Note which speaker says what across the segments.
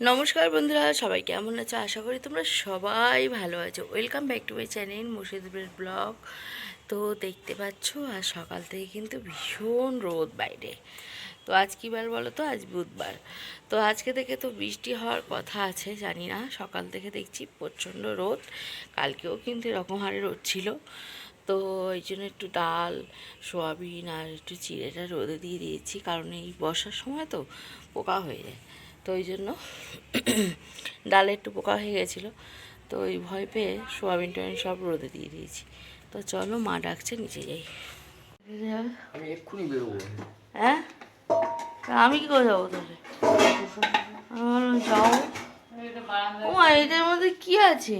Speaker 1: নমস্কার বন্ধুরা, সবাই কেমন আছো? আশা করি তোমরা সবাই ভালো আছো। Welcome back to my channel মুর্শিদপুরের blog তো দেখতে পাচ্ছ আর সকাল থেকে কিন্তু ভীষণ রোদ বাইরে। তো আজ কী বার বলো তো? আজ বুধবার। তো আজকে থেকে তো বৃষ্টি হওয়ার কথা আছে, জানি না। সকাল থেকে দেখছি প্রচণ্ড রোদ। কালকেও কিন্তু এরকম হারে রোদ ছিল। তো এই জন্য একটু ডাল, সোয়াবিন আর একটু চিড়েটা রোদে দিয়ে দিয়েছি। কারণ এই বর্ষার সময় তো পোকা হয়ে যায়। তো ওই জন্য ডালে একটু পোকা হয়ে গেছিল। তো ওই ভয় পেয়ে সোয়াবিন টোয়াবিন সব রোদে দিয়ে দিয়েছি। তো চলো মা ডাকছে নিচে যাই।
Speaker 2: আমি এক্ষুনি বেরোবো।
Speaker 1: হ্যাঁ? আমি কি করে যাব তাহলে? যাও। ও এটার মধ্যে কি আছে?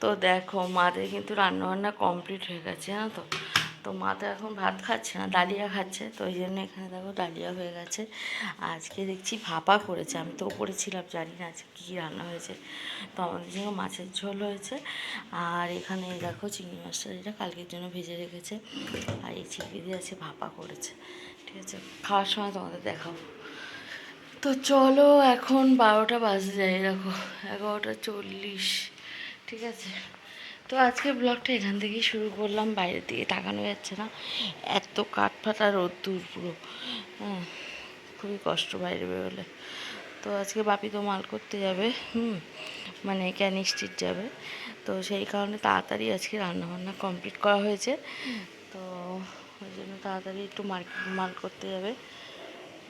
Speaker 1: তো দেখো মাদের কিন্তু রান্না বান্না কমপ্লিট হয়ে গেছে জানো তো? তো মা তো এখন ভাত খাচ্ছে না, ডালিয়া খাচ্ছে, তো ওই জন্য এখানে দেখো ডালিয়া হয়ে গেছে। আজকে দেখছি ভাপা করেছে, আমি তো ওপরে ছিলাম, জানি না আজকে কী রান্না হয়েছে। তো আমাদের জন্য মাছের ঝোল হয়েছে। আর এখানে দেখো চিংড়ি মাছটা এটা কালকের জন্য ভেজে রেখেছে। আর এই চিংড়ি দিয়ে আছে ভাপা করেছে। ঠিক আছে, খাওয়ার সময় তোমাদের দেখাবো। তো চলো এখন বারোটা বাজে যায়, দেখো এগারোটা চল্লিশ। ঠিক আছে। তো আজকে ব্লগটা এখান থেকেই শুরু করলাম বাইরের দিকে তাকানো যাচ্ছে না। এত কাঠফাটা রোদ্দুর পুরো। হ্যাঁ খুবই কষ্ট বাইরে বেরোলে। তো আজকে বাপি তো মাল করতে যাবে হুম মানে ক্যানিক স্ট্রিট যাবে। তো সেই কারণে তাড়াতাড়ি আজকে রান্নাবান্না কমপ্লিট করা হয়েছে। তো ওই জন্য তাড়াতাড়ি একটু মার্কেট মাল করতে যাবে।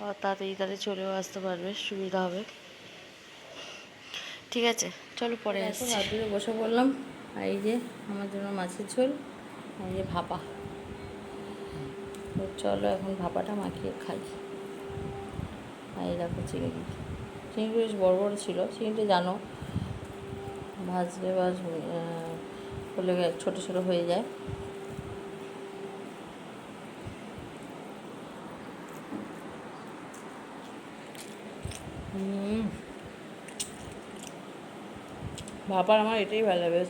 Speaker 1: আর তাড়াতাড়ি তাড়াতাড়ি চলেও আসতে পারবে সুবিধা হবে। ঠিক আছে চলো পরে আসছি। বসে পড়লাম। আর এই যে আমার জন্য মাছের ঝোল, আর এই যে ভাপা। তো চলো এখন ভাপাটা মাখিয়ে খাই। আর এই দেখো চিংড়ি। চিংড়ি বেশ বড় বড় ছিল, চিংড়িটা জানো, ভাজলে বা হলে ছোটো ছোটো হয়ে যায়। ভাপার আমার এটাই ভালো লাগে।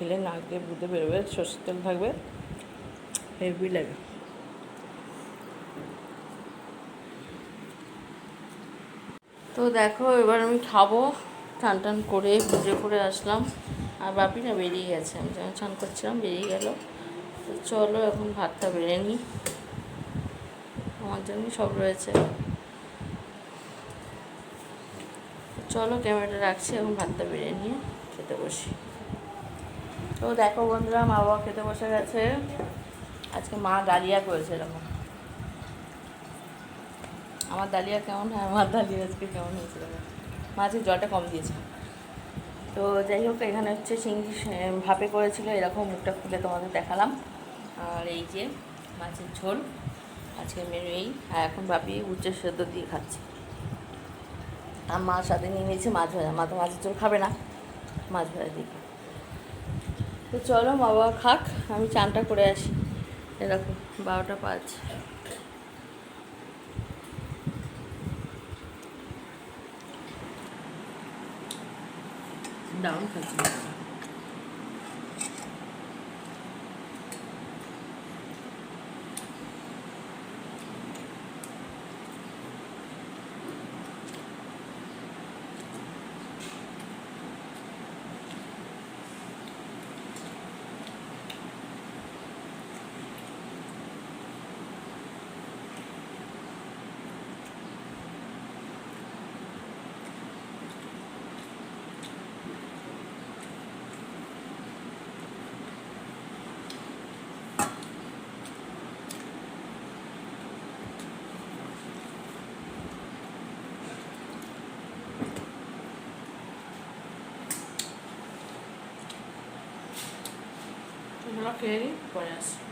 Speaker 1: খেলে নাক দিয়ে বুঝতে বেরোবে, সর্ষের তেল থাকবে। হেভি লাগে। তো দেখো, এবার আমি খাব। টান টান করে পুজো করে আসলাম। আর বাপি না বেরিয়ে গেছে। আমি যখন চান করছিলাম, বেরিয়ে গেল। তো চলো, এখন ভাতটা বেড়ে নিই। আমার জন্যই সব রয়েছে। চলো, ক্যামেরাটা রাখছি। এখন ভাতটা বেড়ে নিয়ে খেতে বসি। তো দেখো বন্ধুরা, মা বাবা খেতে বসে গেছে। আজকে মা ডালিয়া করেছে এরকম। আমার ডালিয়া কেমন হয়? আমার ডালিয়া আজকে কেমন হয়েছে দেখো। মা আজকে জলটা কম দিয়েছে। তো যাই হোক, এখানে হচ্ছে চিংড়ি ভাপে করেছিল। এরকম মুখটা খুলে তোমাদের দেখালাম। আর এই যে মাছের ঝোল, আজকে মেনু এই। আর এখন বাপি উচ্চের সেদ্ধ দিয়ে খাচ্ছে। আর মার সাথে নিয়ে নিয়েছে মাছ ভাজা। মা তো মাছের ঝোল খাবে না। মাছ ভাজা দিয়ে। তো চলো মা বাবা খাক আমি চানটা করে আসি। এরকম বারোটা পাঁচ। ডাউন খাচ্ছি তোমরা খেয়ে নিই পরে আসি